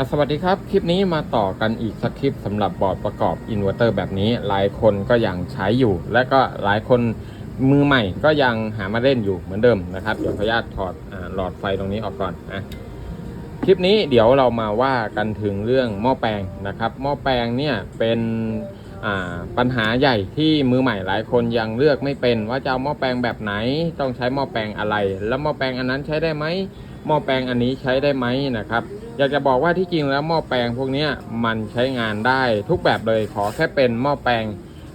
่ะสวัสดีครับ คลิปนี้มาต่อกันอีกสักคลิปสำหรับบอร์ดประกอบอินเวอร์เตอร์แบบนี้ หลายคนก็ยังใช้อยู่ และก็หลายคนมือใหม่ก็ยังหามาเล่นอยู่เหมือนเดิมนะครับ เดี๋ยวขออนุญาตถอดหลอดไฟตรงนี้ออกก่อนนะคลิปนี้เดี๋ยวเรามาว่ากันถึงเรื่องหม้อแปลงนะครับหม้อแปลงเนี่ยเป็นปัญหาใหญ่ที่มือใหม่หลายคนยังเลือกไม่เป็น ว่าจะเอาหม้อแปลงแบบไหน ต้องใช้หม้อแปลงอะไร แล้วหม้อแปลงอันนั้นใช้ได้ไหมหม้อแปลงอันนี้ใช้ได้ไหมนะครับ อยากจะบอกว่าที่จริงแล้วหม้อแปลงพวกนี้มันใช้งานได้ทุกแบบเลยขอแค่เป็นหม้อแปลง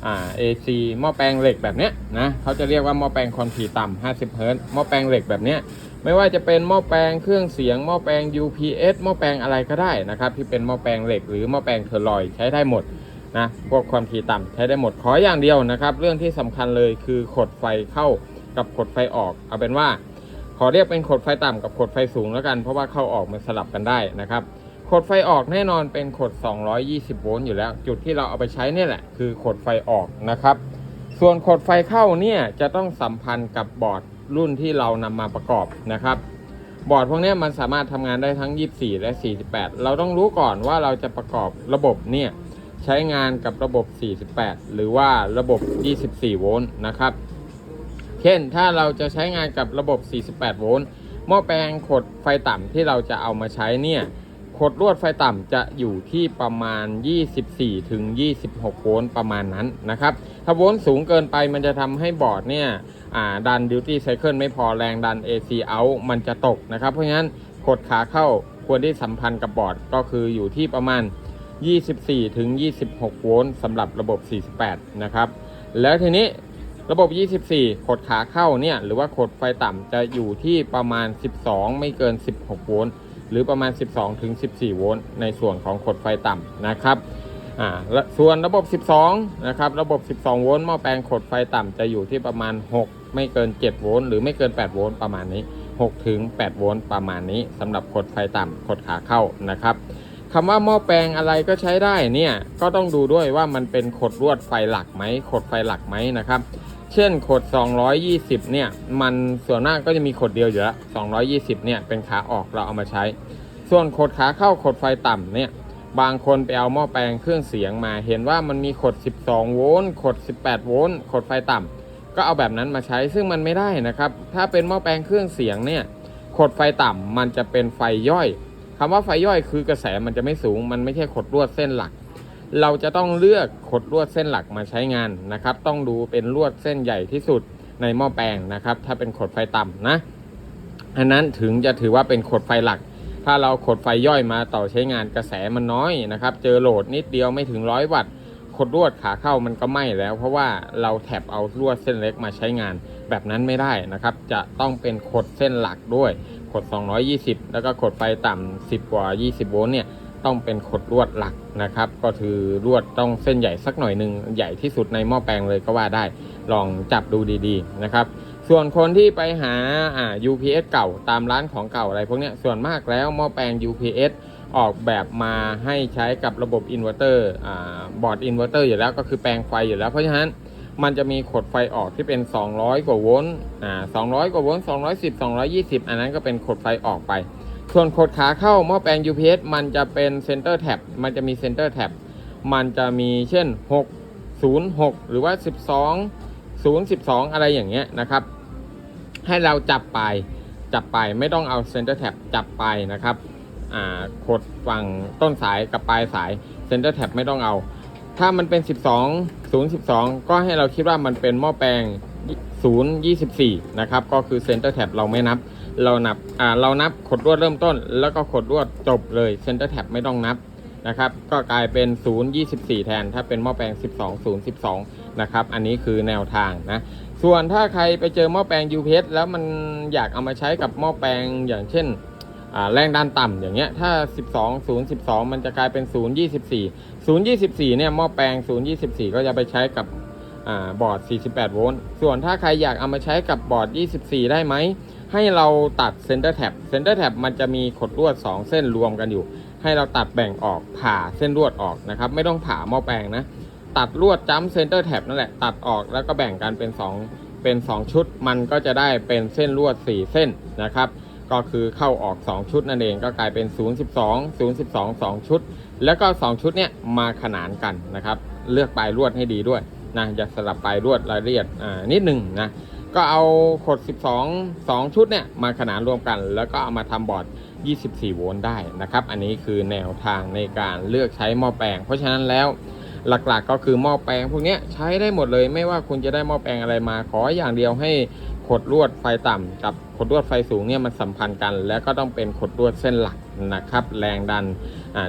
อ่า AC หม้อแปลงเหล็กแบบเนี้ยนะเขาจะเรียกว่าหม้อแปลงคอนกรีตต่ำ50เฮิรตซ์หม้อแปลงเหล็กแบบเนี้ยไม่ว่าจะเป็นหม้อแปลงเครื่องเสียงหม้อแปลง UPS หม้อแปลงอะไรก็ได้นะครับที่เป็นหม้อแปลงเหล็กหรือหม้อแปลงเทอร์ลอยใช้ได้หมดนะพวกความถี่ต่ำใช้ได้หมดขออย่างเดียวนะครับ เรื่องที่สำคัญเลยคือขดไฟเข้ากับขดไฟออก เอาเป็นว่า ขอเรียกเป็นขดไฟต่ำกับขดไฟสูงแล้วกัน เพราะว่าเข้าออกมันสลับกันได้นะครับขดไฟออกแน่นอนเป็นขด 220 โวลต์อยู่แล้ว จุดที่เราเอาไปใช้เนี่ยแหละคือขดไฟออกนะครับ ส่วนขดไฟเข้าเนี่ยจะต้องสัมพันธ์กับบอร์ดรุ่นที่เรานำมาประกอบนะครับบอร์ดพวกนี้มันสามารถทำงานได้ทั้ง 24 และ 48 เราต้องรู้ก่อนว่าเราจะประกอบระบบเนี่ยใช้งานกับระบบ 48 หรือว่าระบบ 24 โวลต์นะครับ เช่น ถ้าเราจะใช้งานกับระบบ 48 โวลต์หม้อแปลงขดไฟต่ำที่เราจะเอามาใช้เนี่ยขดลวดไฟต่ำจะอยู่ที่ประมาณ 24 ถึง 26 โวลต์ประมาณนั้นนะครับ ถ้าโวลต์สูงเกินไปมันจะทำให้บอร์ดเนี่ยดันดิวตี้ไซเคิลไม่พอแรงดัน AC out มันจะตกนะครับ เพราะฉะนั้นขดขาเข้าควรที่สัมพันธ์กับบอร์ดก็คืออยู่ที่ประมาณ 24 ถึง 26 โวลต์สำหรับระบบ 48 นะครับ แล้วทีนี้ ระบบ 24 ขดขาเข้าเนี่ยหรือว่าขดไฟต่ำจะอยู่ที่ประมาณ 12 ไม่เกิน 16 โวลต์หรือประมาณ 12 ถึง 14 โวลต์ในส่วนของขดไฟต่ำนะครับอ่าและส่วนระบบ 12 นะครับ ระบบ 12 โวลต์หม้อแปลงขดไฟต่ำจะอยู่ที่ประมาณ 6 ไม่เกิน 7 โวลต์หรือไม่เกิน 8 โวลต์ประมาณนี้ 6 ถึง 8 โวลต์ประมาณนี้สำหรับขดไฟต่ำขดขาเข้านะครับคำว่าหม้อแปลงอะไรก็ใช้ได้เนี่ยก็ต้องดูด้วยว่ามันเป็นขดลวดไฟหลักไหมขดไฟหลักไหมนะครับ เช่นขด 220 เนี่ย มันส่วนมากก็จะมีขดเดียวอยู่แล้ว220 เนี่ย เป็นขาออกเราเอามาใช้ ส่วนขดขาเข้าขดไฟต่ำเนี่ย บางคนไปเอาหม้อแปลงเครื่องเสียงมา เห็นว่ามันมีขด 12 โวลต์ ขด 18 โวลต์ ขดไฟต่ำ ก็เอาแบบนั้นมาใช้ ซึ่งมันไม่ได้นะครับ ถ้าเป็นหม้อแปลงเครื่องเสียงเนี่ย ขดไฟต่ำ มันจะเป็นไฟย่อยคำว่าไฟย่อยคือกระแสมันจะไม่สูง มันไม่ใช่ขดลวดเส้นหลัก เราจะต้องเลือกขดลวดเส้นหลักมาใช้งานนะครับ ต้องดูเป็นลวดเส้นใหญ่ที่สุดในหม้อแปลงนะครับ ถ้าเป็นขดไฟต่ำนะอันนั้นถึงจะถือว่าเป็นขดไฟหลัก ถ้าเราขดไฟย่อยมาต่อใช้งานกระแสมันน้อยนะครับ เจอโหลดนิดเดียวไม่ถึงร้อยวัตต์ขดลวดขาเข้ามันก็ไหม้แล้ว เพราะว่าเราแถบเอาลวดเส้นเล็กมาใช้งาน แบบนั้นไม่ได้นะครับ จะต้องเป็นขดเส้นหลักด้วยขด 220 แล้วก็ขดไฟต่ำ10 กว่า 20 โวลต์เนี่ย ต้องเป็นขดลวดหลักนะครับ ก็คือลวดต้องเส้นใหญ่สักหน่อยหนึ่งใหญ่ที่สุดในหม้อแปลงเลยก็ว่าได้ ลองจับดูดีๆนะครับ ส่วนคนที่ไปหาอ่า UPS เก่าตามร้านของเก่าอะไรพวกนี้ส่วนมากแล้วหม้อแปลง UPS ออกแบบมาให้ใช้กับระบบอินเวอร์เตอร์อ่าบอร์ดอินเวอร์เตอร์อยู่แล้วก็คือแปลงไฟอยู่แล้วเพราะฉะนั้นมันจะมีขดไฟออกที่เป็น 200 กว่าโวลต์อ่า200 กว่าโวลต์210 220 อันนั้นก็เป็นขดไฟออกไป ส่วนขดขาเข้าหม้อแปลง UPS มันจะเป็นเซนเตอร์แท็บมันจะมีเซนเตอร์แท็บมันจะมีเช่น 6 0 6 หรือว่า 12 0 12 อะไรอย่างเงี้ยนะครับ ให้เราจับปลายจับปลายไม่ต้องเอาเซนเตอร์แท็บจับปลายนะครับขดฝั่งต้นสายกับปลายสายเซนเตอร์แท็บไม่ต้องเอา ถ้ามันเป็น 12 0 12 ก็ให้เราคิดว่ามันเป็นหม้อแปลง 0 24 นะครับ ก็คือเซนเตอร์แท็บเราไม่นับ เรานับอ่าเรานับขดลวดเริ่มต้น แล้วก็ขดลวดจบเลยเซนเตอร์แท็บไม่ต้องนับนะครับ ก็กลายเป็น 0 24 แทน ถ้าเป็นหม้อแปลง 12 0 12 นะครับ อันนี้คือแนวทางนะ ส่วนถ้าใครไปเจอหม้อแปลง UPS แล้วมันอยากเอามาใช้กับหม้อแปลงอย่างเช่นแรงดันต่ำอย่างเงี้ย ถ้า 12 0 12 มันจะกลายเป็น 0 24 0 24 เนี่ย หม้อแปลง 0 24 ก็จะไปใช้กับ บอร์ด 48 โวลต์ ส่วนถ้าใครอยากเอามาใช้กับบอร์ด 24 ได้ไหม ให้เราตัดเซนเตอร์แท็บเซนเตอร์แท็บมันจะมีขดลวด 2 เส้นรวมกันอยู่ ให้เราตัดแบ่งออกผ่าเส้นลวดออกนะครับ ไม่ต้องผ่าหม้อแปลงนะ ตัดลวดจ้ำเซนเตอร์แท็บนั่นแหละ ตัดออกแล้วก็แบ่งกันเป็น 2 เป็น 2 ชุด มันก็จะได้เป็นเส้นลวด 4 เส้นนะครับ ก็คือเข้าออก 2 ชุดนั่นเอง ก็กลายเป็น 0 12 0 12 2 ชุด แล้วก็ 2 ชุดเนี่ยมาขนานกันนะครับ เลือกปลายลวดให้ดีด้วย นะอย่าสลับไปลวดรายละเอียดอ่านิดหนึ่งนะก็เอาขด 12 2 ชุดเนี่ยมาขนานรวมกัน แล้วก็เอามาทำบอร์ด 24 โวลต์ได้นะครับ อันนี้คือแนวทางในการเลือกใช้หม้อแปลง เพราะฉะนั้นแล้วหลักๆก็คือหม้อแปลงพวกนี้ใช้ได้หมดเลย ไม่ว่าคุณจะได้หม้อแปลงอะไรมา ขออย่างเดียวให้ขดลวดไฟต่ำกับขดลวดไฟสูงเนี่ยมันสัมพันธ์กัน แล้วก็ต้องเป็นขดลวดเส้นหลักนะครับ แรงดัน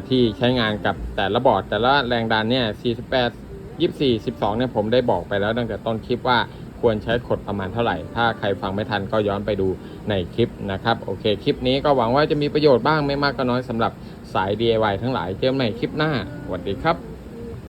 ที่ใช้งานกับแต่ละบอร์ดแต่ละแรงดันเนี่ย 48 24 12เนี่ยผมได้บอกไปแล้วตั้งแต่ต้นคลิปว่าควรใช้ขดประมาณเท่าไหร่ ถ้าใครฟังไม่ทันก็ย้อนไปดูในคลิปนะครับ โอเค คลิปนี้ก็หวังว่าจะมีประโยชน์บ้างไม่มากก็น้อยสำหรับสาย DIY ทั้งหลาย เจอกันใหม่คลิปหน้า สวัสดีครับ